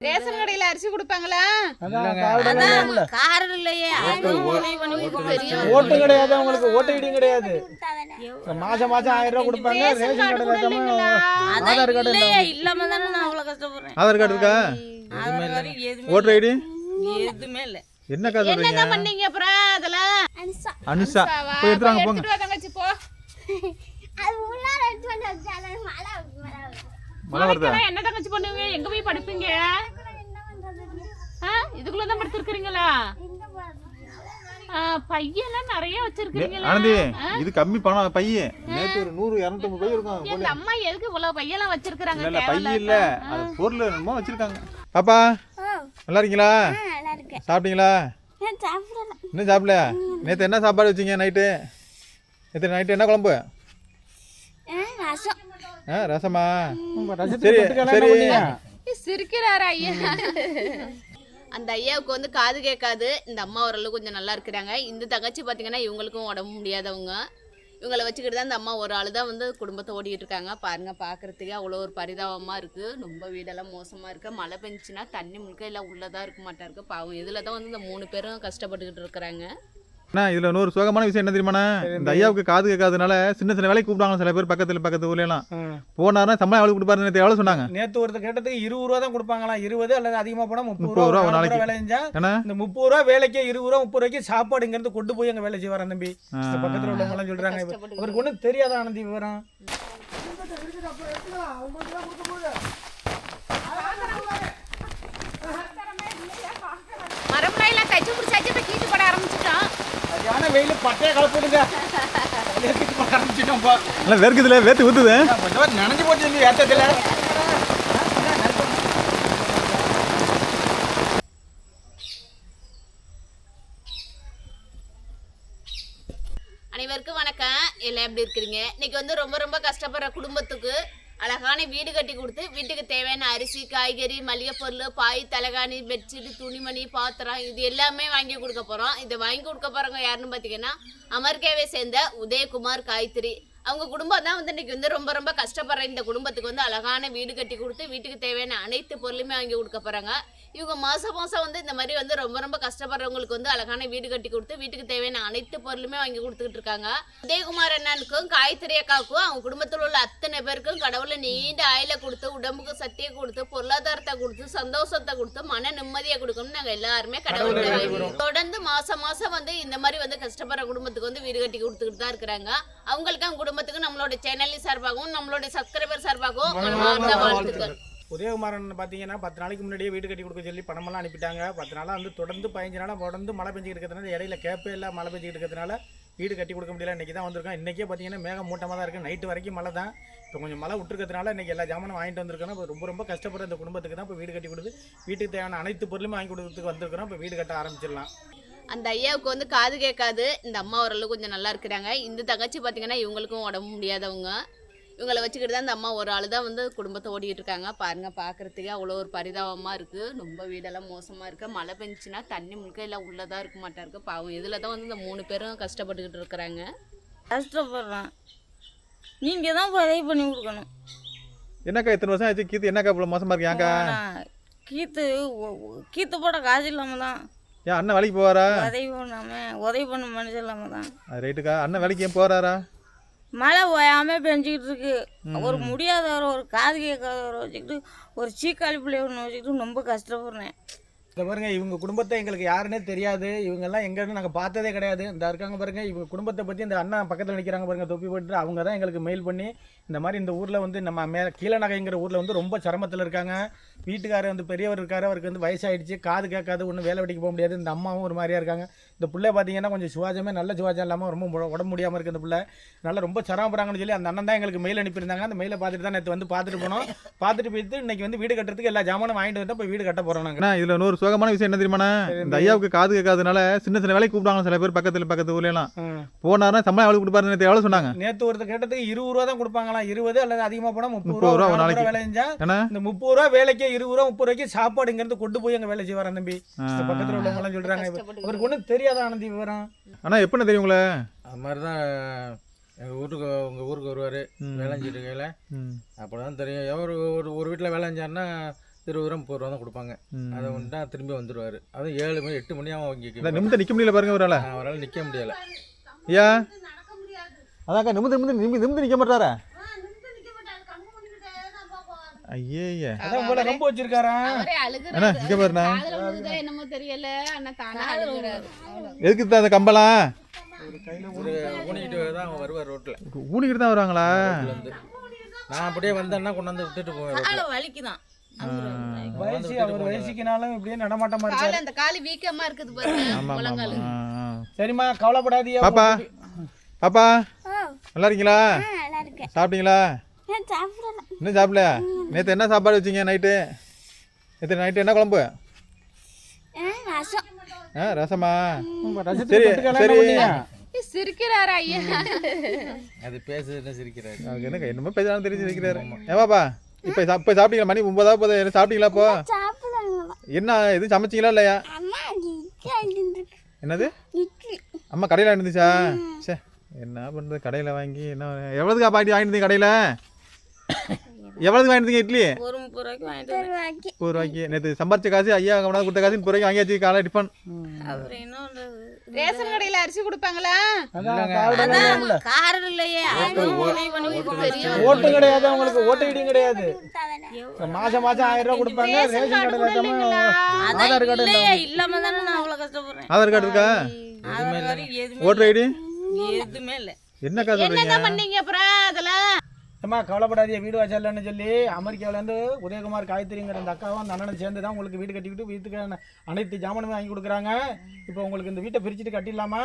Ration கடையில அரிசி கொடுப்பாங்களா. காரணம் இல்லையே. ஓட்டு- கிடையாது. அவங்களுக்கு ஓட்டு ஐடியும் கிடையாது. மாசம் மாசம் ஆயிரம் ரூபாய் கொடுப்பாங்க ரேஷன் ரேஷன் கார்டு கார்டு கூட இல்லைங்களா? அதான் ஆதார் கார்டு இல்லையே, இல்லாம. தானே நான் அவ்வளவு கஷ்டப்படுறேன். ஆதார் கார்டு இருக்கா? Voter ID? எதுவுமே இல்ல. என்னக்கா சொல்றீங்க? என்னதான் பண்ணீங்க அப்புறம் அதெல்லாம்? அனுஷா? போய் எடுத்துறாங்க போங்க. எடுத்துட்டு வா தங்கச்சி போ. மழை வருதா நாளைக்கெல்லாம் என்ன தங்கச்சி பண்ணுவீங்க? எங்க போய் படுப்பீங்க? ஆ, இதுக்குள்ளதான் படுத்திருக்கிறீங்களா ஆ, பையெல்லாம் நிறைய வச்சிருக்கீங்களா இது கம்மி பணம் பையன். நேற்று ஒரு நூறு இரநூத்தம்பது பை இருக்கும் இந்த அம்மா எதுக்கு இவ்வளவு பையெல்லாம் வச்சிருக்காங்க இல்ல இல்ல பை தேவையில்லாத? இல்ல. அது பொருள் என்னமோ வச்சிருக்காங்க. பாப்பா நல்லா இருக்கீங்களா? சாப்பிட்டீங்களா? இன்னும் சாப்பிடல? நேற்று என்ன சாப்பாடு வச்சீங்க நைட்டு? நேற்று நைட்டு என்ன குழம்பு? ஆ ரசமா? சரி, சிரிக்கிறாரா ஐயா? அந்த ஐயாவுக்கு வந்து காது கேட்காது. இந்த அம்மா ஓரளவு கொஞ்சம் நல்லா இருக்கிறாங்க. இந்த தங்கச்சி பார்த்தீங்கன்னா இவங்களுக்கும் உடம்பு முடியாதவங்க. இவங்களை வச்சுக்கிட்டு தான் இந்த அம்மா ஒரு ஆள் தான் வந்து குடும்பத்தை ஓட்டிகிட்டு இருக்காங்க. பாருங்க பார்க்கறதுக்கே அவ்வளோ ஒரு பரிதாபமாக இருக்குது ரொம்ப வீடெல்லாம் மோசமாக இருக்குது மழை பெஞ்சுன்னா தண்ணி முழுக்க எல்லாம் உள்ளதாக இருக்க மாட்டா இருக்கு. பாவம் இதில் தான் வந்து இந்த மூணு பேரும் கஷ்டப்பட்டுக்கிட்டு இருக்கிறாங்க. அண்ணா இதுல இன்னொரு சுகமான விஷயம் என்ன தெரியுமாண்ணா? இந்த ஐயாவுக்கு காது கேட்காதனால சின்ன சின்ன வேலைக்கு கூப்பிட்டாங்க சில பேர் பக்கத்துல பக்கத்து ஊர்ல எல்லாம். போனாருன்னா சம்பளம் எவ்வளவு கொடுப்பாரு நேற்று எவ்வளவு சொன்னாங்க? நேத்து ஒருத்தர் கேட்டதுக்கு இருபது ரூபா தான் கொடுப்பாங்களாம். இருபது அல்லது அதிகமா போனா முப்பது ரூபா ஒரு நாளைக்கு. வேலை செஞ்சா இந்த முப்பது ரூபா வேலைக்கு இருபது ரூபா முப்பது ரூபாய்க்கு சாப்பாடு இங்க இருந்து கொண்டு போய் அங்க வேலை செய்வாராம் தம்பி. பக்கத்துல உள்ளவங்க எல்லாம் சொல்றாங்க. அவருக்கு ஒண்ணும் தெரியாத ஆனந்தி விவரம் மரம்லாம் எல்லாம் தைச்சு பிடிச்சாச்சு இப்போ கீட்டு போட ஆரம்பிச்சிட்டோம் சரியான வெயில் பட்டையை கலப்புடுங்க ஆரம்பிச்சிட்டோம்ப்பா. நல்லா வேர்க்குதுல வேர்த்து ஊத்துது. கொஞ்சம் நனைஞ்சு போச்சு ஏத்தத்துல அனைவருக்கும் வணக்கம். எல்லாம் எப்படி இருக்கிறீங்க? இன்னைக்கு வந்து ரொம்ப ரொம்ப கஷ்டப்படுற குடும்பத்துக்கு அழகான வீடு கட்டி கொடுத்து வீட்டுக்கு தேவையான அரிசி காய்கறி மளிகை பொருள் பாய் தலைகாணி பெட்ஷீட் துணிமணி பாத்திரம் இது எல்லாமே வாங்கி கொடுக்க போகிறோம் இதை வாங்கி கொடுக்க போகிறவங்க யாருன்னு பார்த்தீங்கன்னா அமெரிக்காவை சேர்ந்த உதயகுமார் காயத்ரி. அவங்க குடும்பம் தான் வந்து இன்னைக்கு வந்து ரொம்ப ரொம்ப கஷ்டப்படுற இந்த குடும்பத்துக்கு வந்து அழகான வீடு கட்டி கொடுத்து வீட்டுக்கு தேவையான அனைத்து பொருளுமே வாங்கி கொடுக்க போகிறாங்க இவங்க மாதம் மாதம் வந்து இந்த மாதிரி வந்து ரொம்ப ரொம்ப கஷ்டப்படுறவங்களுக்கு வந்து அழகான வீடு கட்டி கொடுத்து வீட்டுக்கு தேவையான அனைத்து பொருளுமே வாங்கி கொடுத்துக்கிட்டு இருக்காங்க. உதயகுமார் அண்ணனுக்கும் காயத்ரி அக்காவுக்கும் அவங்க குடும்பத்தில் உள்ள அத்தனை பேருக்கும் கடவுளை நீண்ட ஆயில கொடுத்து உடம்புக்கு சக்தியை கொடுத்து பொருளாதாரத்தை கொடுத்து சந்தோஷத்தை கொடுத்து மன நிம்மதியை கொடுக்கணும்னு நாங்கள் எல்லாருமே கடவுளை. தொடர்ந்து மாசம் மாசம் வந்து இந்த மாதிரி வந்து கஷ்டப்படுற குடும்பத்துக்கு வந்து வீடு கட்டி கொடுத்துக்கிட்டு தான் இருக்கிறாங்க. அவங்களுக்கு அவங்க குடும்பத்துக்கு நம்மளோட சேனலின் சார்பாகவும் நம்மளோட சப்ஸ்கிரைபர் சார்பாகவும் வாழ்த்துக்கள். உதயகுமாரன் பார்த்தீங்கன்னா பத்து நாளைக்கு முன்னாடியே வீடு கட்டி கொடுக்க சொல்லி பணமெல்லாம் அனுப்பிட்டாங்க. பத்து நாளாக வந்து தொடர்ந்து பதினஞ்சு நாளாக தொடர்ந்து மழை பெஞ்சிக்கிட்டு இருக்கிறதுனால இடையில கேப்பே இல்லை மழை பெஞ்சிக்கிட்டு இருக்கிறதுனால வீடு கட்டி கொடுக்க முடியல. இன்றைக்கி தான் வந்திருக்கோம். இன்றைக்கே பார்த்தீங்கன்னா மேகம் மூட்டமாக தான் இருக்குது நைட்டு வரைக்கும் மழை தான். இப்போ கொஞ்சம் மழை விட்டுருக்கிறதுனால இன்றைக்கி எல்லா ஜாமானும் வாங்கிட்டு வந்திருக்கோம். இப்போ ரொம்ப ரொம்ப கஷ்டப்படுற இந்த குடும்பத்துக்கு தான் இப்போ வீடு கட்டி கொடுத்து வீட்டுக்கு தேவையான அனைத்து பொருளுமே வாங்கி கொடுக்கறதுக்கு வந்திருக்கிறோம். இப்போ வீடு கட்ட ஆரம்பிச்சிடலாம். அந்த ஐயாவுக்கு வந்து காது கேட்காது. இந்த அம்மா ஓரளவு கொஞ்சம் நல்லா இருக்கிறாங்க. இந்த தங்கச்சி பார்த்தீங்கன்னா இவங்களுக்கும் உடம்பு முடியாதவங்க. இவங்களை வச்சுக்கிட்டு தான் இந்த அம்மா ஒரு ஆள் தான் வந்து குடும்பத்தை ஓட்டிகிட்டு இருக்காங்க பாருங்க பார்க்கறதுக்கே அவ்வளோ ஒரு பரிதாபமாக இருக்குது ரொம்ப வீடெல்லாம் மோசமாக இருக்குது மழை பெஞ்சுன்னா தண்ணி முழுக்க எல்லாம் உள்ளதாக இருக்க மாட்டா இருக்கு பாவம் இதில் தான் வந்து இந்த மூணு பேரும் கஷ்டப்பட்டுக்கிட்டு இருக்கிறாங்க. கஷ்டப்படுறேன். நீங்க தான் உதவி பண்ணி கொடுக்கணும். என்னக்கா இத்தனை வருஷம் ஆச்சு? கீத்து என்னக்கா இவ்வளவு மோசமா இருக்கு? ஏன்க்கா? ஆனா, கீத்து கீத்து போட காசு இல்லாம தான். ஏன் அண்ணன் வேலைக்கு போவாரா? உதவி பண்ணாம உதவி பண்ண மனுஷன் இல்லாம தான். அது ரைட்டுக்கா அண்ணன் வேலைக்கு ஏன் போறாரா? மழை ஓயாம பெஞ்சிக்கிட்டு இருக்கு. ஒரு முடியாதவரை ஒரு காது கேட்காதவரை வச்சுக்கிட்டு ஒரு சீக்காளி பிள்ளைய ஒன்று வச்சுக்கிட்டு ரொம்ப கஷ்டப்படுறேன். இந்த பாருங்க இவங்க குடும்பத்தை எங்களுக்கு யாருன்னே தெரியாது. இவங்கெல்லாம் எங்கன்னு நாங்கள் பார்த்ததே கிடையாது. இந்த இருக்காங்க பாருங்க இவங்க குடும்பத்தை பற்றி இந்த அண்ணா பக்கத்தில் நிற்கிறாங்க பாருங்க தொப்பி போட்டு அவங்க தான் எங்களுக்கு மெயில் பண்ணி இந்த மாதிரி இந்த ஊரில் வந்து நம்ம மே கீழநகைங்கிற ஊரில் வந்து ரொம்ப சிரமத்தில் இருக்காங்க. வீட்டுக்காரர் வந்து பெரியவர் இருக்காரு அவருக்கு வந்து வயசாயிடுச்சு. காது கேட்காது ஒன்றும் வேலை வெட்டிக்கு போக முடியாது. இந்த அம்மாவும் ஒரு மாதிரியா இருக்காங்க. இந்த பிள்ளை பார்த்தீங்கன்னா கொஞ்சம் சுவாஜமே நல்ல சுவாஜம் இல்லாமல் ரொம்ப உடம்பு முடியாமல் இருக்குது இந்த பிள்ளை. நல்லா ரொம்ப சிரமப்படுறாங்கன்னு சொல்லி அந்த அண்ணன் தான் எங்களுக்கு மெயில் அனுப்பியிருந்தாங்க. அந்த மெயிலை பார்த்துட்டு தான் நேற்று வந்து பார்த்துட்டு போனோம். பார்த்துட்டு போயிட்டு இன்னைக்கு வந்து வீடு கட்டுறதுக்கு எல்லா ஜாமானும் வாங்கிட்டு வந்து போய் வீடு கட்ட போகிறோம் நாங்கள் இதில் நூறு இன்னொரு சுகமான விஷயம் என்ன தெரியுமாண்ணா? இந்த ஐயாவுக்கு காது கேட்காதனால சின்ன சின்ன வேலைக்கு கூப்பிட்டாங்க சில பேர் பக்கத்துல பக்கத்து ஊர்ல எல்லாம் போனாருன்னா சம்பளம் எவ்வளவு கொடுப்பாரு நேற்று எவ்வளவு சொன்னாங்க? நேத்து ஒருத்தர் கேட்டதுக்கு இருபது ரூபா தான் கொடுப்பாங்களாம். இருபது அல்லது அதிகமா போனா முப்பது ரூபா ஒரு ஒரு நாளைக்கு. வேலை செஞ்சா இந்த முப்பது ரூபா வேலைக்கு இருபது ரூபா முப்பது ரூபாய்க்கு சாப்பாடு இங்க இருந்து கொண்டு போய் அங்க வேலை செய்வாராம் தம்பி. பக்கத்துல உள்ளவங்க எல்லாம் சொல்றாங்க அவருக்கு ஒண்ணும் தெரியாத ஆனந்தி விவரம்? அண்ணா எப்படிண்ணா தெரியும் உங்களை? அது மாதிரி தான் எங்கள் வீட்டுக்கு உங்கள் ஊருக்கு வருவார். வேலை செஞ்சுட்டு இருக்கையில். அப்போ தான் தெரியும். எவர் ஒரு ஒரு வீட்டில் வேலை செஞ்சாருன்னா இருபது ரூபா முப்பது ரூபா தான் கொடுப்பாங்க. அதை வந்துட்டா திரும்பி வந்துடுவார் அதுவும் ஏழு மணி எட்டு மணி அவன் இங்கே நிமிந்து நிற்க முடியல பாருங்க ஆளை அவரால் நிற்க முடியலை. ஐயா? அதாக்கா நிமிந்து நிமிந்து நிமிந்து நிமிந்து நிற்க மாட்டாரா? ஐயே ஐயா அதான் உங்களை ரொம்ப வச்சிருக்காரா? அண்ணா இங்கே பாருண்ணா. என்னமோ தெரியல. தானா எதுக்கு தான் அந்த கம்பெல்லாம்? ஒரு ஊனிக்கிட்டு தான் வருவார் ரோட்டில் ஊனிக்கிட்டு தான் வருவாங்களா? வந்து நான் அப்படியே வந்தேன்னா கொண்டாந்து விட்டுட்டு போவேன் வலிக்குதான். வயசு அவர் வயசுக்குனாலும் இப்படியே நடமாட்டமா கால இருக்காரு அந்த காலு வீக்கமா இருக்குது பாருங்க சரிம்மா கவலைப்படாதீங்க பாப்பா. பாப்பா. நல்லா இருக்கீங்களா? நல்லா இருக்கேன். சாப்பிட்டீங்களா? சாப்பிடல. இன்னும் சாப்பிடலையா? நேற்று என்ன சாப்பாடு வச்சீங்க நைட்டு? நேற்று நைட்டு என்ன குழம்பு? ஆ, ரசம். ஆ ரசமா? ரசத்துக்கு சரி சரி? சிரிக்கிறாரா ஐயா? அது பேசுறதுன்னு சிரிக்கிறாரு. என்னமோ பேசலாம் தெரிஞ்சு வைக்கிறாரு ஏவாப்பா இப்போ இப்போ சாப்பிட்டீங்களா மணி ஒன்பதாவது போதும் என்ன சாப்பிட்டீங்களா இப்போ? என்ன எதுவும் சமைச்சிங்களா இல்லையா? என்னது? இட்லி. அம்மா கடையில் இருந்துச்சா சே என்ன பண்ணுறது கடையில் வாங்கி என்ன எவ்வளோதுக்கா பாட்டி வாங்கிட்டு இருந்தீங்க கடையில்? எவ்வளோதுக்கு வாங்கிட்டு இருந்தீங்க இட்லி? ஒரு முப்பது ரூபாய்க்கு நேற்று சம்பாரிச்ச காசு ஐயா கொண்டாந்து கொடுத்த காசு முப்பது ரூபாய்க்கு வாங்கியாச்சு காலை டிஃபன் ரேஷன் கடையில அரிசி கொடுப்பாங்களா. காரணம் இல்லையே. ஓட்டு கிடையாது உங்களுக்கு ஓட்டு ஐடியும் கிடையாது. மாசம் மாசம் ஆயிரம் ரூபாய் கொடுப்பாங்க ரேஷன் கடையில் ஆதார் கார்டு இல்லையே இல்லாம. தானே நான் அவ்வளவு கஷ்டப்படுறேன். ஆதார் கார்டு இருக்கா? Voter ID? எதுவுமே இல்லை. என்ன பண்ணீங்க அப்புறம் அதெல்லாம்? அம்மா கவலைப்படாதீங்க. வீடு வச்சாலன்னு சொல்லி அமெரிக்காவிலேருந்து உதயகுமார் காயத்ரிங்கிற அந்த அக்காவும் அந்த அண்ணனும் சேர்ந்து தான் உங்களுக்கு வீடு கட்டிக்கிட்டு வீட்டுக்கு அனைத்து ஜாமானுமே வாங்கி கொடுக்குறாங்க. இப்போ உங்களுக்கு இந்த வீட்டை பிரிச்சுட்டு கட்டிடலாமா?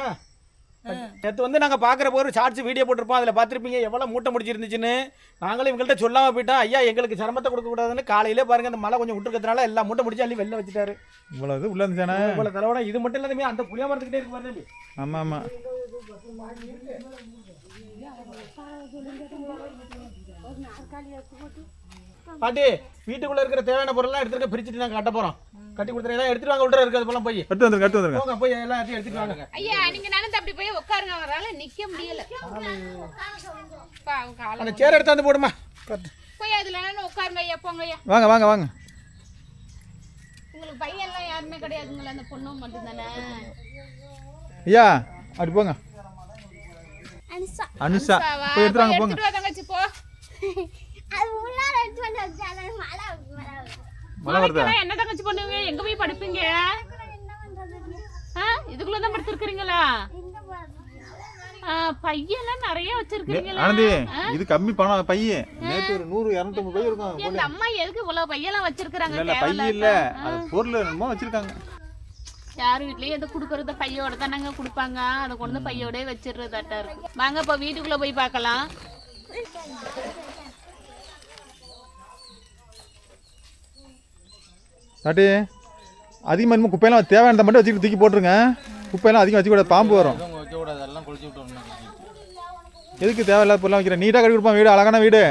நேற்று வந்து நாங்கள் பார்க்குற போது ஷார்ட்ஸ் வீடியோ போட்டிருப்போம். அதில் பார்த்துருப்பீங்க எவ்வளோ மூட்டை முடிச்சிருந்துச்சுன்னு. நாங்களும் இவங்கள்ட்ட சொல்லாமல் போயிட்டோம். ஐயா எங்களுக்கு சிரமத்தை கொடுக்கக்கூடாதுன்னு காலையிலே பாருங்க அந்த மழை கொஞ்சம் விட்டுருக்கிறதுனால எல்லா மூட்டை முடிச்சு அள்ளி வெளில வச்சுட்டாரு. இவ்வளோ இது உள்ளே இருந்துச்சானே இவ்வளோ தலைவடம் இது மட்டும் இல்லாதமே அந்த புளியா மரத்துக்கிட்டே இருக்கு பாருங்க. ஆமாம் ஆமாம். பாட்டி வீட்டுக்குள்ளே இருக்கிற தேவையான பொருள்லாம் எடுத்துட்டு பிரிச்சுட்டு நாங்கள் கட்ட போகிறோம் கட்டி கொடுத்துறேன். எல்லாம் எடுத்துட்டு வாங்க உள்ள இருக்கிறது போலாம் போய். எடுத்து வந்துருங்க எடுத்து வந்துருங்க. போங்க போய் எல்லாம் எடுத்து எடுத்துட்டு வாங்க. ஐயா நீங்க நடந்து அப்படி போய் உட்காருங்க அவரால நிக்க முடியல. அந்த சேர் எடுத்தாந்து போடுமா? போய் அதுல உட்காருங்க ஐயா போங்க ஐயா. வாங்க வாங்க வாங்க. உங்களுக்கு பையன் எல்லாம் யாருமே கிடையாதுங்களா அந்த பொண்ணும் மட்டும் தானே ஐயா அப்படி போங்க. அனுசா அனுஷா போய் எடுத்துட்டு வாங்க போங்க. தங்கச்சி போ. அது உள்ளார எடுத்து வந்து மழை மழை வருது. மழை வருதா? நாளைக்கெல்லாம் என்ன தங்கச்சி பண்ணுவீங்க? எங்க போய் படுப்பீங்க? இதுக்குள்ள தான் பையெல்லாம் நிறைய வச்சிருக்கீங்களா ஆனந்தி இது கம்மி பணம் பையன். நேற்று ஒரு நூறு இரநூத்தம்பது பை இருக்கும் இந்த அம்மா எதுக்கு இவ்வளவு பையெல்லாம் வச்சிருக்காங்க இல்ல இல்ல பை இல்ல. அது பொருள் என்னமோ வச்சிருக்காங்க. யார் வீட்லயும் எது குடுக்கறத பையோட தானங்க கொடுப்பாங்க. அதை கொண்டு வந்து பையோட வச்சிடுறதாட்டா இருக்கு. வாங்க இப்ப வீட்டுக்குள்ள போய் பார்க்கலாம். பாட்டி அதிகமாக இன்னும் குப்பையெல்லாம் தேவையானதை மட்டும் வச்சுக்கிட்டு தூக்கி போட்டுருங்க. குப்பையெல்லாம் அதிகம் வச்சுக்கூடாது பாம்பு வரும். எதுக்கு தேவையில்லாத பொருளாக வைக்கிறேன் நீட்டாக கட்டி கொடுப்பான் வீடு அழகான வீடு.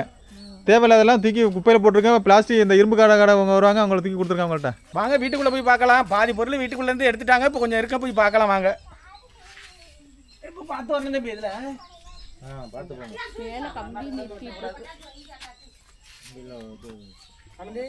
தேவையில்லாதெல்லாம் தூக்கி குப்பையில் போட்டிருக்கேன் பிளாஸ்டிக் இந்த இரும்பு கடை கடை அவங்க வருவாங்க அவங்கள தூக்கி கொடுத்துருக்காங்க அவங்கள்ட்ட. வாங்க வீட்டுக்குள்ள போய் பார்க்கலாம். பாதி பொருள் வீட்டுக்குள்ள இருந்து எடுத்துட்டாங்க. இப்போ கொஞ்சம் இருக்க போய் பார்க்கலாம் வாங்க. இப்போ பார்த்து வரணும் இதுல. ஆ பார்த்து போங்க. இருக்கு வந்து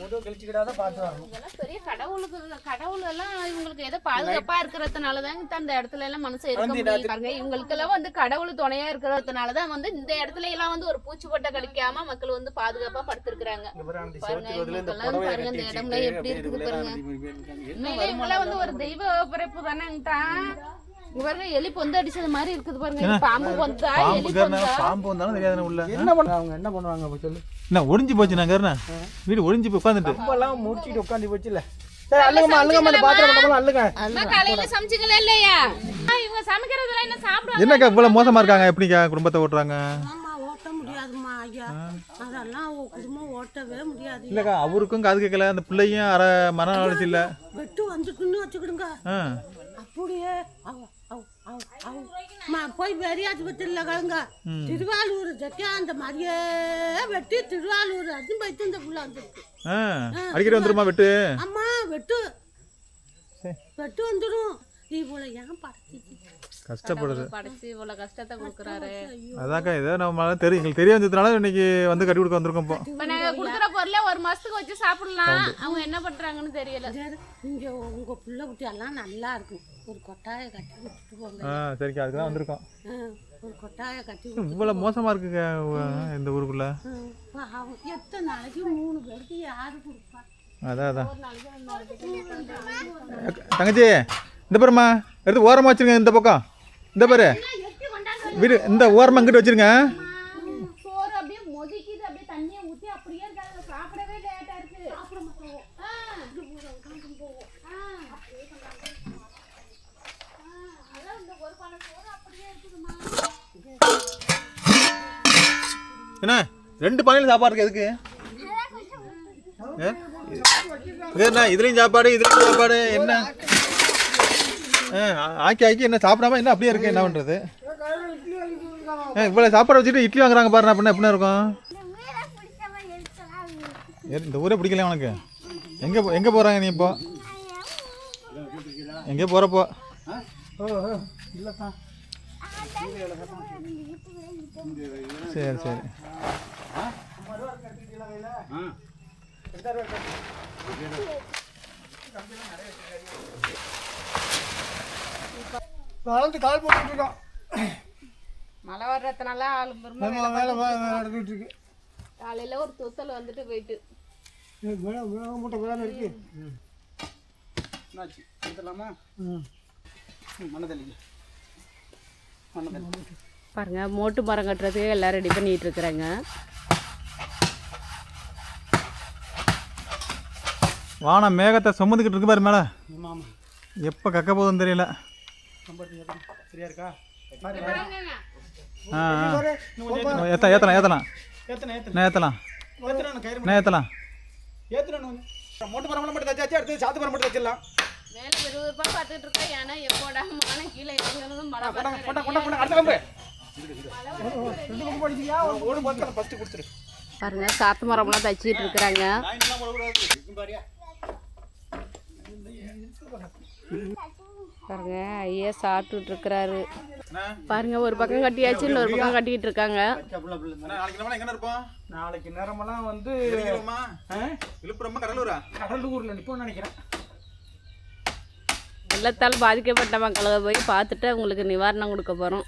முதல் கழிச்சுக்கிட்டாதான் பார்த்து வரணும். இதெல்லாம் பெரிய கடவுளுக்கு கடவுள் எல்லாம் இவங்களுக்கு ஏதோ பாதுகாப்பா இருக்கிறதுனால தான் அந்த இடத்துல எல்லாம் மனுஷன் இருக்க முடியும். பாருங்க இவங்களுக்கு எல்லாம் வந்து கடவுள் துணையா இருக்கிறதுனால தான் வந்து இந்த இடத்துல எல்லாம் வந்து ஒரு பூச்சிப்பட்டை கடிக்காம மக்கள் வந்து பாதுகாப்பா படுத்திருக்கிறாங்க. பாருங்க இந்த இடம்லாம் எப்படி இருக்குது பாருங்க. இவங்கெல்லாம் வந்து ஒரு தெய்வ பிறப்பு இங்க பாருங்க எலி பொந்து அடிச்சது மாதிரி இருக்குது பாருங்க. பாம்பு பொந்தா எலி பொந்தா. பாம்பு வந்தாலும் தெரியாது உள்ள? என்ன பண்ண அவங்க என்ன பண்ணுவாங்க சொல்லு. என்ன ஒழிஞ்சு போச்சு நான் கருணா வீடு ஒழிஞ்சு போய் உட்காந்துட்டு. ரொம்ப எல்லாம் முடிச்சுட்டு உட்காந்து போச்சுல. சரி அள்ளுங்கம்மா அள்ளுங்கம்மா அந்த பாத்திரம் பண்ணலாம் அள்ளுங்க அம்மா காலையில சமைச்சிங்களா இல்லையா? ஆ, இவங்க சமைக்கிறதெல்லாம் என்ன சாப்பிடுவாங்க என்னக்கா இவ்வளோ மோசமாக இருக்காங்க? எப்படிக்கா குடும்பத்தை ஓட்டுறாங்க? முடியாதும்மா ஐயா. அதெல்லாம் உன் குடும்பம் ஓட்டவே முடியாது இல்லைக்கா அவருக்கும் காது கேட்கல அந்த பிள்ளையும் அரை மன வளர்ச்சி இல்லை வெட்டு வச்சுக்கிடுங்க. ஆ. அப்படியே போய் பெரிய ஆஸ்பத்திரியில் கலங்க திருவாரூர் ஜக்கா அந்த மாதிரியே வெட்டி திருவாரூர் அது போயிட்டு இந்த புள்ள வந்துருக்கு. அடிக்கடி வந்துருமா வெட்டு? அம்மா வெட்டு. வெட்டு வந்துடும் நீ போல ஏன் படுத்தி கஷ்டப்படுது. படைச்சு இவ்வளவு கஷ்டத்தை கொடுக்குறாரு. அதாக்கா ஏதோ நம்ம தெரியும் எங்களுக்கு தெரிய வந்ததுனால இன்னைக்கு வந்து கட்டி கொடுக்க வந்திருக்கோம் இப்போ. நாங்க குடுக்குற பொருளை ஒரு மாசத்துக்கு வச்சு சாப்பிடலாம். அவங்க என்ன பண்றாங்கன்னு தெரியல. இங்கே உங்கள் பிள்ளை குட்டியெல்லாம் நல்லா இருக்கும். ஒரு கொட்டாயை கட்டி கொடுத்துட்டு போங்க. ஆ சரிக்கா அதுக்கு தான் வந்திருக்கோம். ஆ, ஒரு கொட்டாயை கட்டி இவ்வளோ மோசமாக இருக்குங்க இந்த ஊருக்குள்ள? ஆ, பாவம். எத்தனை நாளைக்கு மூணு பேருக்கு யாரு கொடுப்பா? அதான் அதான். தங்கச்சி இந்த பாரும்மா எடுத்து ஓரமாக வச்சிருங்க இந்த பக்கம். இந்த பாரு. வீடு இந்த ஓரமாக இங்கிட்டு வச்சிருங்க சோறு அப்படியே மொதிக்குது அப்படியே தண்ணியை ஊத்தி அப்படியே இருக்காங்க சாப்பிடவே லேட்டா இருக்கு ஆ. ஆ. அதான் இந்த ஒரு பானை சோறு அப்படியே இருக்குதுமா என்ன? ரெண்டு பானையில் சாப்பாடு இருக்கு எதுக்கு? என்ன இதுலேயும் சாப்பாடு இதுலேயும் சாப்பாடு என்ன? ஆ ஆக்கி ஆக்கி என்ன சாப்பிடாம என்ன அப்படியே இருக்கு என்ன பண்ணுறது ஏ இவ்வளோ சாப்பாடு வச்சுட்டு இட்லி வாங்குறாங்க பாருண்ணா அப்படின்னா எப்படி இருக்கும். ஏ, இந்த ஊரே பிடிக்கல உனக்கு? எங்கே எங்கே போகிறாங்க நீ இப்போ? எங்கே போகிறப்போ சரி சரி. வளர்ந்து கால் போட்டுட்டு இருக்கோம். மழை வர்றதுனால ஆளு பெருமை வேலை வே- நடந்துட்டு இருக்கு. காலையில ஒரு துத்தல் வந்துட்டு போயிட்டு. மூட்டை வேலை இருக்கு. என்னாச்சு? பாருங்க மோட்டு மரம் கட்டுறதுக்கு எல்லாம் ரெடி பண்ணிட்டு இருக்கிறாங்க. வானம் மேகத்தை சுமந்துக்கிட்டு இருக்கு பாரு மேலே. எப்போ கக்க போகுதுன்னு தெரியல. சரியா இருக்கா? ஆ ஏற்றலாம் ஏத்தனை கயிறு நான் ஏற்றலாம் ஏத்தனை மோட்டு மரம் மட்டும் தச்சாச்சு அடுத்து சாத்து மரம் மட்டும் தச்சிடலாம். வேலை விறுவிறுப்பா பார்த்துட்டு இருக்கோம் ஏன்னா எப்போடா மானம் கீழே இறங்குறதும் மழை கொண்டா பார்த்து கொண்டா கொண்டா கொண்டா அடுத்த கம்பு. பாருங்க சாத்து மரம்லாம் தச்சிட்டு இருக்கிறாங்க. பாருங்க ஐயா சாப்பிட்டுட்டு இருக்கிறாரு. பாருங்க ஒரு பக்கம் கட்டியாச்சு இன்னொரு பக்கம் கட்டிக்கிட்டு இருக்காங்க. நாளைக்கு நேரமெல்லாம் வந்து விழுப்புரமா கடலூரா? கடலூர்ல நினைக்கிறேன். வெள்ளத்தால் பாதிக்கப்பட்ட மக்களை போய் பார்த்துட்டு அவங்களுக்கு நிவாரணம் கொடுக்க போகிறோம்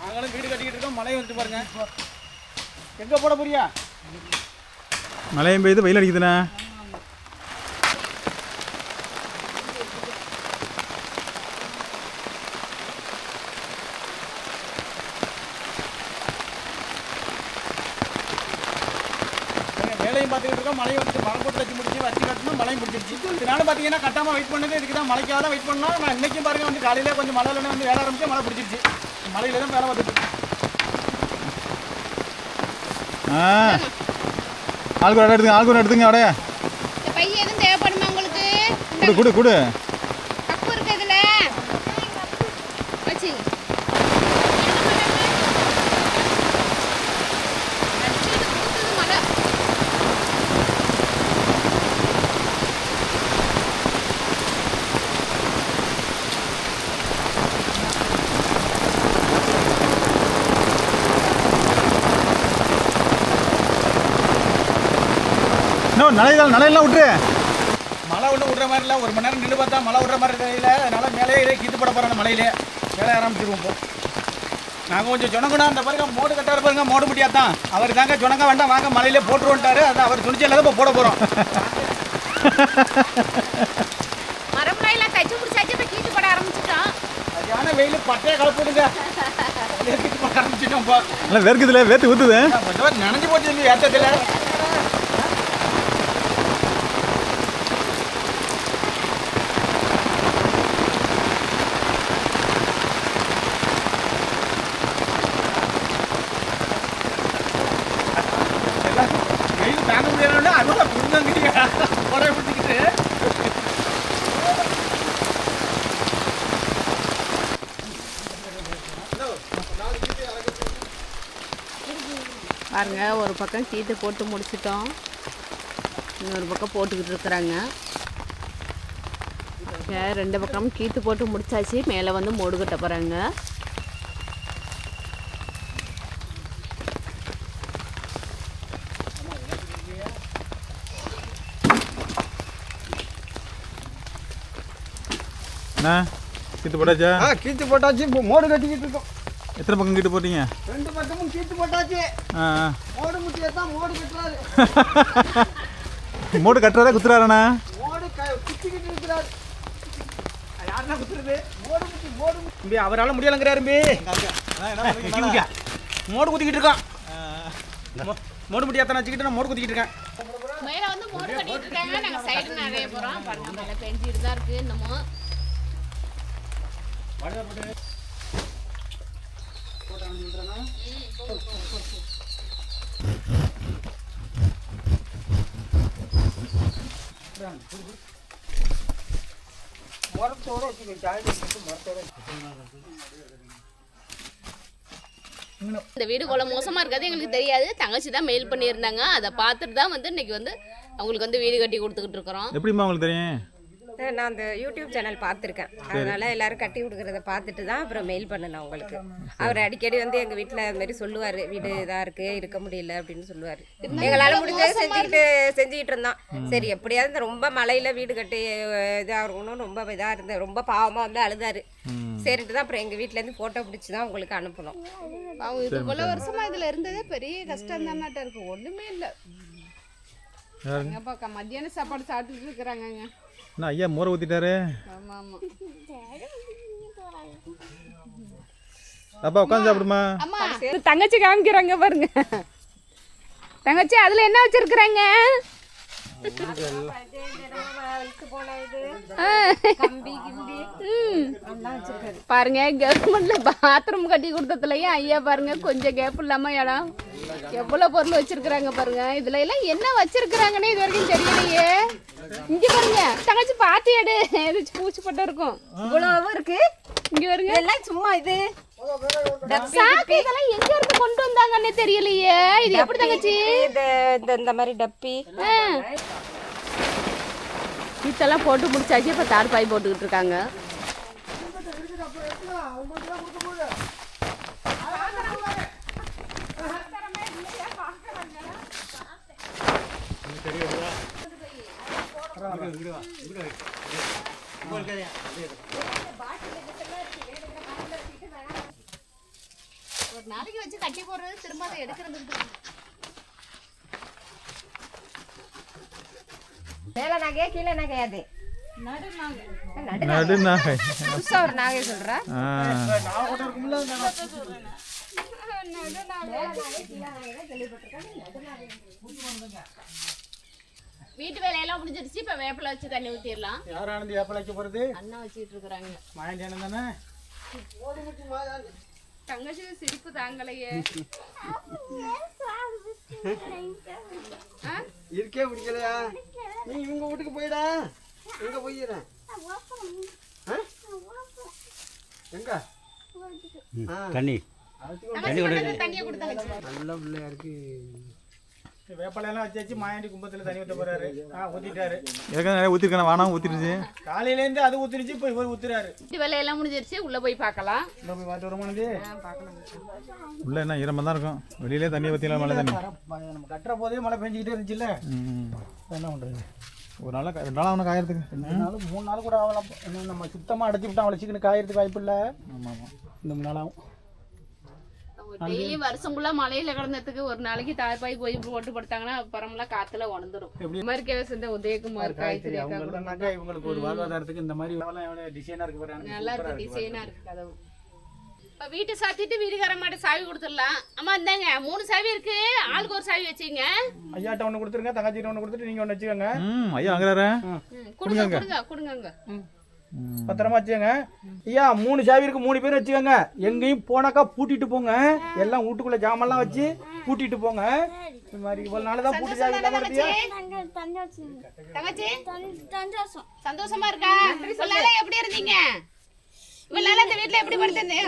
நாங்களும் வீடு கட்டிக்கிட்டு இருக்கோம். மழை வந்துட்டு பாருங்க. எங்க போட போறியா? மழையும் பெய்யுது வெயில் அடிக்குதுண்ணே. வேலையும் பார்த்துக்கிட்டு இருக்கோம். மழையும் வந்துட்டு மழை போட்டு வச்சு முடிச்சு வச்சு கட்டணும் மழையும் பிடிச்சிருச்சு. இதனால பார்த்தீங்கன்னா கட்டாமல் வெயிட் பண்ணது இதுக்கு தான் மழைக்காக தான் வெயிட் பண்ணோம். நான் இன்னைக்கும் பாருங்க வந்து காலையில கொஞ்சம் மழை இல்லைன்னு வந்து வேலை ஆரம்பிச்சு மழை பிடிச்சிருச்சு. மழையில தான் வேலை பார்த்துட்டு. ஆ. ஆளுக்கு எடுத்துங்க ஆளுக்கு எடுத்துங்க அப்படியே. இந்த பை எதுவும் தேவைப்படுமா உங்களுக்கு? குடு குடு குடு கப்பு இருக்கு இதுல வச்சு மழை இன்னும் நலையெல்லாம் நலையெல்லாம் விட்டுரு. மழை ஒன்றும் விடுற மாதிரி இல்லை. ஒரு மணி நேரம் நின்று பார்த்தா மழை விடுற மாதிரி தெரியல. அதனால மேலே கீத்து போட போகிறோம் மழையிலே. வேலை ஆரம்பிச்சிருவோம் இப்போ. நாங்கள் கொஞ்சம் சொனங்கண்ணா அந்த பாருங்க மோடு கட்டாரு பாருங்க மோடு முடியா தான் அவர் தாங்க சொனங்க வேண்டாம் வாங்க மழையிலே போட்டுருவோன்ட்டாரு. அதான் அவர் துணிச்சல் இப்போ போட போகிறோம் மரம்லாம் தச்சு முடிச்சாச்சு இப்போ கீச்சு போட ஆரம்பிச்சிட்டோம் சரியான வெயில் பட்டையை கலப்புடுங்க கீத்து போட ஆரம்பிச்சிட்டோம் இப்போ. நல்லா வேர்க்குதுல வேர்த்து ஊற்றுது நனைஞ்சு போச்சு இந்த ஏற்றத்தில் வெயில் தாங்க முடியலன்னா அதோட புரிஞ்சுக்கிட்டீங்க உடம்பு பிடிச்சிக்கிட்டு பாருங்க ஒரு பக்கம் கீத்து போட்டு முடிச்சிட்டோம். இன்னொரு பக்கம் போட்டுக்கிட்டு இருக்கிறாங்க. இங்க ரெண்டு பக்கமும் கீத்து போட்டு முடிச்சாச்சு. மேலே வந்து மூடு கட்ட போகிறாங்க கீத்து போட்டாச்சா? கீத்து போட்டாச்சு. இப்போ மோடு கட்டிக்கிட்டு இருக்கோம். எத்தனை பக்கம் கீட்டு போட்டீங்க? ரெண்டு பக்கமும் கீத்து போட்டாச்சு. மோடு முட்டியை தான் மோடு கட்டுறாரு. மூடு கட்டுறதா குத்துறாரண்ணா? மோடு க குத்திக்கிட்டு இருக்கிறாரு. யாருன்னா குத்துறது? மோடு முட்டி மோடு முட்டி. அவரால் முடியலங்கிறாரு மோடு குத்திக்கிட்டு இருக்கான். மோடு முட்டி எத்தனை வச்சுக்கிட்டு நான் மோடு குத்திக்கிட்டு இருக்கேன். மேலே வந்து மோடு கட்டிட்டு இருக்காங்க. நாங்கள் சைடு நிறைய போகிறோம் பாருங்க மழை பெஞ்சிட்டு தான் இருக்குது இன்னமும். மரத்தோட வச்சுக்கோ மரத்தோட இந்த வீடு கொள்ள மோசமாக இருக்காது எங்களுக்கு தெரியாது. தங்கச்சி தான் மெயில் பண்ணியிருந்தாங்க. அதை பார்த்துட்டு தான் வந்து இன்னைக்கு வந்து அவங்களுக்கு வந்து வீடு கட்டி கொடுத்துக்கிட்டு இருக்கிறோம். எப்படிமா உங்களுக்கு தெரியும்? நான் அந்த யூடியூப் சேனல் பார்த்துருக்கேன். அதனால எல்லாரும் கட்டி கொடுக்குறத பார்த்துட்டு தான் அப்புறம் மெயில் பண்ணினேன் உங்களுக்கு. அவர் அடிக்கடி வந்து எங்கள் வீட்டில் அது மாதிரி சொல்லுவார். வீடு இதாக இருக்குது இருக்க முடியல அப்படின்னு சொல்லுவார். எங்களால் முடிஞ்சதை செஞ்சுக்கிட்டு செஞ்சுக்கிட்டு இருந்தோம் சரி எப்படியாவது இந்த ரொம்ப மழையில் வீடு கட்டி இதாக இருக்கணும் ரொம்ப இதாக இருந்தது ரொம்ப பாவமாக வந்து அழுதாரு. சரிட்டு தான் அப்புறம் எங்கள் வீட்டிலேருந்து ஃபோட்டோ பிடிச்சி தான் உங்களுக்கு அனுப்பணும் அவங்க இது இவ்வளோ வருஷமா இதுல இருந்ததே பெரிய கஷ்டம் தானாட்ட இருக்கு. ஒண்ணுமே இல்லை. மத்தியான சாப்பாடு சாப்பிட்டுட்டு இருக்கிறாங்கங்க. என்ன ஐயா மோரை ஊற்றிட்டாரு அப்பா உட்காந்து சாப்பிடுமா? தங்கச்சி காமிக்கிறாங்க பாருங்க. தங்கச்சி அதுல என்ன வச்சிருக்கிறாங்க? பாருங்க கவர்மெண்ட்ல பாத்ரூம் கட்டி கொடுத்ததுலயும் ஐயா பாருங்க கொஞ்சம் கேப் இல்லாம இடம். எவ்வளவு பொருள் வச்சிருக்கிறாங்க பாருங்க. இதுல எல்லாம் என்ன வச்சிருக்கிறாங்கன்னு இது வரைக்கும் தெரியலையே. இங்க பாருங்க. தங்கச்சி பாத்தி எடு. ஏதாச்சும் பூச்சி பட்டம் இருக்கும். இவ்வளவு இருக்கு. இங்க பாருங்க. இதெல்லாம் சும்மா இது. சாக்கு இதெல்லாம் எங்க இருந்து கொண்டு வந்தாங்கன்னே தெரியலையே. இது எப்படி தங்கச்சி? இந்த இந்த- இந்த மாதிரி டப்பி. கீத்தெல்லாம் போட்டு முடிச்சாச்சு. இப்போ தார் பாய் போட்டுக்கிட்டு இருக்காங்க. ஒரு நாளைக்கு வச்சு கட்டி போடுறது திரும்ப அதை எடுக்கிறது. மேலே நகையா கீழே நகையாது நடு நாகை. புதுசாக ஒரு நகை சொல்கிறேன் ஆ. வீட்டு வேலையெல்லாம் முடிஞ்சிருச்சு இப்போ வேப்பில வச்சு தண்ணி ஊற்றிடலாம் யார் ஆனந்தி ஏப்பல் வைக்க போகிறது அண்ணா வச்சுட்டு இருக்கிறாங்க. மாயண்டியானம் தானே? தங்கச்சி சிரிப்பு தாங்கலையே. இருக்கே பிடிக்கலையா நீ இவங்க வீட்டுக்கு போயிடா. எங்க போயிடுறேன் எங்க? தண்ணி. தண்ணியை கொடுத்தாங்க நல்ல பிள்ளையா இருக்கு. வேப்பலையெல்லாம் வச்சு வச்சு மாயாண்டி கும்பத்தில் தண்ணி ஊற்ற போறாரு. ஆ ஊற்றிட்டாரு ஏற்கனவே நிறைய ஊற்றிருக்கேன் வானா ஊற்றிருச்சு காலையிலேருந்து அது ஊற்றிருச்சு இப்போ இவர் ஊற்றுறாரு வீட்டு வேலையெல்லாம் முடிஞ்சிருச்சு உள்ளே போய் பார்க்கலாம். போய் பார்த்து வருமானது உள்ள என்ன ஈரமாக தான் இருக்கும். வெளியிலே தண்ணி ஊற்றிலாம் மழை தண்ணி. நம்ம கட்டுற போதே மழை பெஞ்சிக்கிட்டே இருந்துச்சுல்ல. என்ன பண்ணுறது ஒரு நாள் ரெண்டு நாள் அவனை காயறதுக்கு. ரெண்டு நாள் மூணு நாள் கூட ஆகலாம். நம்ம சுத்தமாக அடைச்சி விட்டா அவளை சீக்கிரம் காயறதுக்கு வாய்ப்பு இல்லை. ஆமாம் ஆமாம் இந்த மூணு நாள் ஆகும். டெய்லி வருஷம் ஃபுல்லாக மழையில கிடந்ததுக்கு ஒரு நாளைக்கு தாய்ப்பாய் போய் போட்டு படுத்தாங்கன்னா அப்புறமெல்லாம் காற்றுல உணர்ந்துடும் எப்படி? மாதிரி கேஸ் இந்த உதயகுமார் அவங்களுக்குனாக்கா இவங்களுக்கு ஒரு வாழ்வாதாரத்துக்கு இந்த மாதிரி டிசைனாக இருக்கு நல்லா இருக்கு டிசைனாக இருக்கு கதவு இப்போ வீட்டை சாத்திட்டு வீட்டுக்கார மாட்ட சாவி கொடுத்துடலாம். அம்மா இந்தாங்க மூணு சாவி இருக்கு. ஆளுக்கு ஒரு சாவி வச்சுங்க ஐயாட்ட ஒன்று கொடுத்துருங்க தங்கச்சிட்ட ஒன்று கொடுத்துட்டு நீங்கள் ஒன்று வச்சுக்கோங்க. ம் ஐயா வாங்குறாரா? ம், கொடுங்க கொடுங்க கொடுங்க பத்திரமா வச்சுக்கோங்க. ஐயா மூணு சாவி இருக்கு மூணு பேர் வச்சுக்கோங்க. எங்கேயும் போனாக்கா பூட்டிட்டு போங்க. எல்லாம் வீட்டுக்குள்ள ஜாமெல்லாம் வச்சு பூட்டிட்டு போங்க. இந்த மாதிரி இவ்வளவு நாள் தான் பூட்டி சாவி இல்லாம இருந்தியா? சந்தோஷம். இருக்கா? எப்படி இருந்தீங்க? இவ்வளவு நாள் இந்த வீட்டுல எப்படி படுத்திருந்தீங்க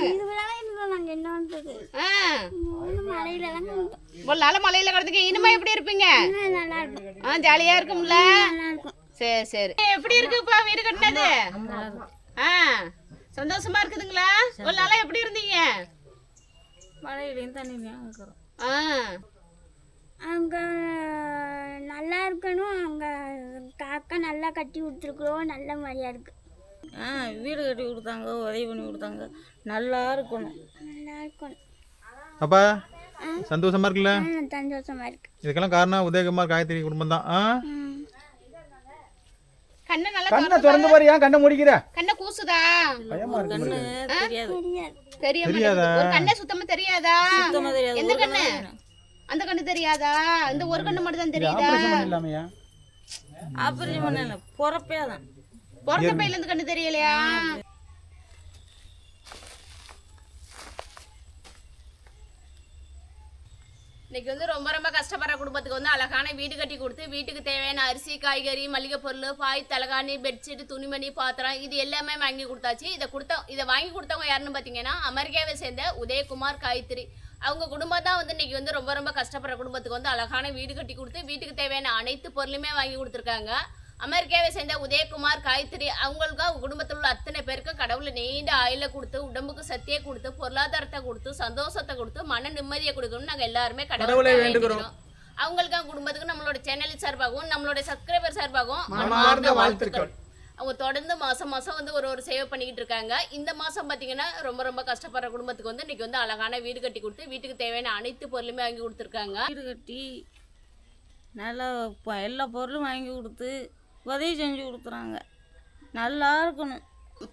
மலையில கிடந்துக்க இனிமே எப்படி இருப்பீங்க? ஜாலியா இருக்கும்ல? சரி சரி. எப்படி இருக்குப்பா வீடு கட்டினது? ஆ சந்தோஷமா இருக்குதுங்களா? ஒரு நாளா எப்படி இருந்தீங்க? மழையிலையும் தண்ணிலையும் இருக்கிறோம். ஆ. அங்கே நல்லா இருக்கணும். அங்கே காக்கா நல்லா கட்டி கொடுத்துருக்குறோம் நல்ல மாதிரியா இருக்கு. ஆ வீடு கட்டி கொடுத்தாங்க உதவி பண்ணி கொடுத்தாங்க. நல்லா இருக்கணும். நல்லா இருக்கணும். அப்பா சந்தோஷமா இருக்குல்ல? ஆ, சந்தோஷமா இருக்கு. இதுக்கெல்லாம் காரணம் உதயகுமார் காயத்ரி குடும்பம் தான் ஆ கண்ணை நல்லா கண்ணை திறந்து பாரு. ஏன் கண்ணை முடிக்கிற? கண்ணை கூசுதா? பயமா இருக்கு. தெரியாது. கண்ணே சுத்தமா தெரியாதா? சுத்தமா தெரியாது. எந்த கண்ணு? அந்த கண்ணு தெரியாதா? இந்த ஒரு கண்ணு மட்டும் தான் தெரியுதா? ஆபரேஷன் பண்ணிடலாமையா ஆப்ரேஷன் பண்ணல பொறப்பே தான் பிறந்த பையில இருந்து கண்ணு தெரியலையா? இன்னைக்கு வந்து ரொம்ப ரொம்ப கஷ்டப்படுற குடும்பத்துக்கு வந்து அழகான வீடு கட்டி கொடுத்து வீட்டுக்கு தேவையான அரிசி காய்கறி மளிகை பொருள் பாய் தலகாணி பெட்ஷீட் துணிமணி பாத்திரம் இது எல்லாமே வாங்கி கொடுத்தாச்சு. இதை கொடுத்த இதை வாங்கி கொடுத்தவங்க யாருன்னு பார்த்தீங்கன்னா அமெரிக்காவை சேர்ந்த உதயகுமார் காயத்ரி. அவங்க குடும்பம் தான் வந்து இன்னைக்கு வந்து ரொம்ப ரொம்ப கஷ்டப்படுற குடும்பத்துக்கு வந்து அழகான வீடு கட்டி கொடுத்து வீட்டுக்கு தேவையான அனைத்து பொருளுமே வாங்கி கொடுத்துருக்காங்க. அமெரிக்காவை சேர்ந்த உதயகுமார் காயத்ரி அவங்களுக்கு அவங்க குடும்பத்தில் உள்ள அத்தனை பேருக்கும் கடவுளை நீண்ட ஆயில கொடுத்து உடம்புக்கு சக்தியை கொடுத்து பொருளாதாரத்தை கொடுத்து சந்தோஷத்தை கொடுத்து மன நிம்மதியை கொடுக்கணும்னு நாங்கள் எல்லாருமே கடவுளை வேண்டுகிறோம். அவங்களுக்கு அவங்க குடும்பத்துக்கு நம்மளோட சேனல் சார்பாகவும் நம்மளோட சப்ஸ்கிரைபர் சார்பாகவும் மனமார்ந்த வாழ்த்துக்கள். அவங்க தொடர்ந்து மாசம் மாசம் வந்து ஒரு ஒரு சேவை பண்ணிக்கிட்டு இருக்காங்க இந்த மாசம் பாத்தீங்கன்னா ரொம்ப ரொம்ப கஷ்டப்படுற குடும்பத்துக்கு வந்து இன்னைக்கு வந்து அழகான வீடு கட்டி கொடுத்து வீட்டுக்கு தேவையான அனைத்து பொருளுமே வாங்கி கொடுத்துருக்காங்க வீடு கட்டி நல்லா எல்லா பொருளும் வாங்கி கொடுத்து உதவி செஞ்சு கொடுக்குறாங்க. நல்லா இருக்கணும்.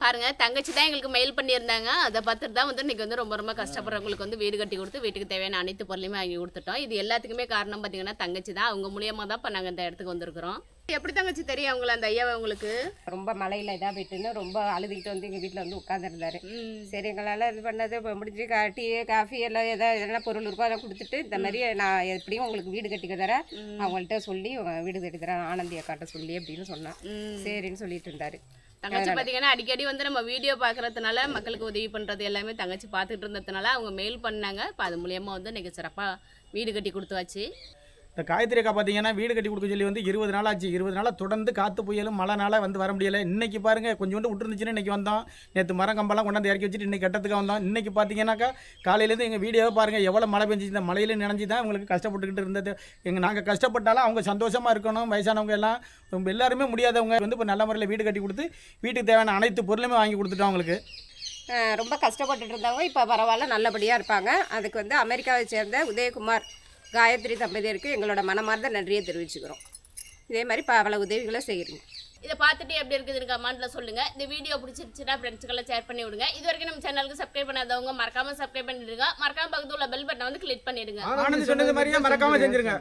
பாருங்க தங்கச்சி தான் எங்களுக்கு மெயில் பண்ணியிருந்தாங்க. அதை பார்த்துட்டு தான் வந்து இன்னைக்கு வந்து ரொம்ப ரொம்ப கஷ்டப்படுறவங்களுக்கு வந்து வீடு கட்டி கொடுத்து வீட்டுக்கு தேவையான அனைத்து பொருளையுமே வாங்கி கொடுத்துட்டோம். இது எல்லாத்துக்குமே காரணம் பார்த்தீங்கன்னா தங்கச்சி தான். அவங்க மூலியமா தான் இப்போ நாங்கள் இந்த இடத்துக்கு வந்திருக்கிறோம். எப்படி தங்கச்சி தெரியும் அவங்கள அந்த ஐயாவை உங்களுக்கு? ரொம்ப மழையில் இதாக போயிட்டுன்னு ரொம்ப அழுதுகிட்டு வந்து எங்கள் வீட்டில் வந்து உட்காந்துருந்தாரு சரி எங்களால் இது பண்ணது முடிஞ்சு டீ காஃபி எல்லாம் எதாவது எதனா பொருள் இருக்கோ அதை கொடுத்துட்டு இந்த மாதிரி நான் எப்படியும் உங்களுக்கு வீடு கட்டி தரேன். அவங்கள்ட்ட சொல்லி வீடு கட்டி தரேன். ஆனந்தி அக்காட்ட சொல்லி அப்படின்னு சொன்னேன். சரின்னு சொல்லிட்டு இருந்தாரு. தங்கச்சி பார்த்தீங்கன்னா அடிக்கடி வந்து நம்ம வீடியோ பார்க்கறதுனால மக்களுக்கு உதவி பண்ணுறது எல்லாமே தங்கச்சி பார்த்துட்டு இருந்ததுனால அவங்க மெயில் பண்ணாங்க. இப்போ அது மூலியமா வந்து இன்னைக்கு சிறப்பாக வீடு கட்டி கொடுத்தாச்சு. இந்த காயத்ரி அக்கா பார்த்தீங்கன்னா வீடு கட்டி கொடுக்க சொல்லி வந்து இருபது நாள் ஆச்சு. இருபது நாளாக தொடர்ந்து காற்று புயலும் மழைனால வந்து வர முடியல. இன்னைக்கு பாருங்கள் கொஞ்சோண்டு விட்டுருந்துச்சுன்னு இன்னைக்கு வந்தோம். நேற்று மரம் கம்பெல்லாம் கொண்டாந்து இறக்கி வச்சுட்டு இன்றைக்கி கட்டத்துக்கு வந்தோம். இன்னைக்கு பார்த்தீங்கன்னாக்கா காலையிலேருந்து எங்கள் வீடியோவை பாருங்கள் எவ்வளோ மழை பெஞ்சிச்சு இந்த மழையில நினைஞ்சு தான் உங்களுக்கு கஷ்டப்பட்டுக்கிட்டு இருந்தது. எங்கள் நாங்கள் கஷ்டப்பட்டாலும் அவங்க சந்தோஷமாக இருக்கணும் வயசானவங்க எல்லாம். ரொம்ப எல்லாருமே முடியாதவங்க வந்து இப்போ நல்ல முறையில் வீடு கட்டி கொடுத்து வீட்டுக்கு தேவையான அனைத்து பொருளுமே வாங்கி கொடுத்துட்டோம் அவங்களுக்கு. ரொம்ப கஷ்டப்பட்டுட்டு இருந்தவங்க இப்போ பரவாயில்ல நல்லபடியாக இருப்பாங்க. அதுக்கு வந்து அமெரிக்காவை சேர்ந்த உதயகுமார் காயத்ரி தம்பதியருக்கு எங்களோட மனமார்ந்த நன்றியை தெரிவிச்சுக்கிறோம். இதே மாதிரி பல உதவிகளை செய்கிறீங்க. இதை பார்த்துட்டு எப்படி இருக்குதுன்னு கமெண்ட்ல சொல்லுங்க. இந்த வீடியோ பிடிச்சிருச்சுன்னா ஃப்ரெண்ட்ஸ்க்கெல்லாம் ஷேர் பண்ணி விடுங்க. இது வரைக்கும் நம்ம சேனலுக்கு சப்ஸ்கிரைப் பண்ணாதவங்க மறக்காம சப்ஸ்கிரைப் பண்ணிடுங்க. மறக்காம பக்கத்துல உள்ள பெல் பட்டனை வந்து கிளிக் பண்ணிடுங்க. ஆனந்த் சொன்னது மாதிரியே மறக்காம செஞ்சிருங்க.